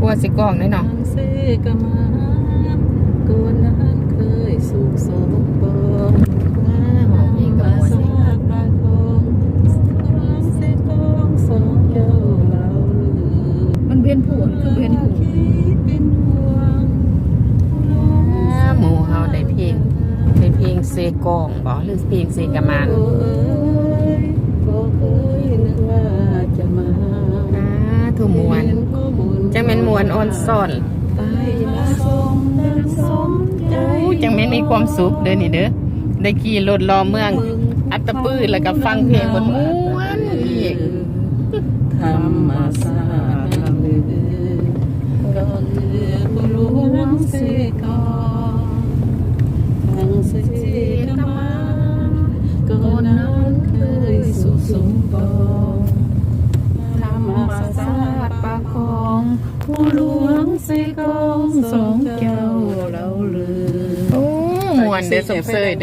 กลัวสิกล้องแน่เนาะทางเกมานกวนนั้นเคยสุขสมปองมาสากปากคองร้องเสกองสงเจ้าเราลือมันเวียนผัวคือเวียนผวคิดเป็นห่วงอ่าหมูเฮาได้เพลงได้เพลงเซกองบ่หรือเพลงเซกามาน โอ้ยบ่เคยนึกว่าจะมา อ่า ทุมวนจังแม่นมวนอ่อนซ่อนไปมาส่งดังสมใจโอ้จังแม่นมีความสุขเด้อนี่เด้อได้ขี่รถรอเมือง อัตตปื้อแล้วก็ฟังเพลงบนมวนอีกธรรมศาสตร์ ผู้หลวงเสกองสองเจ้าเราลือ โอ้ม่วนเด้อสมเสยเด้อ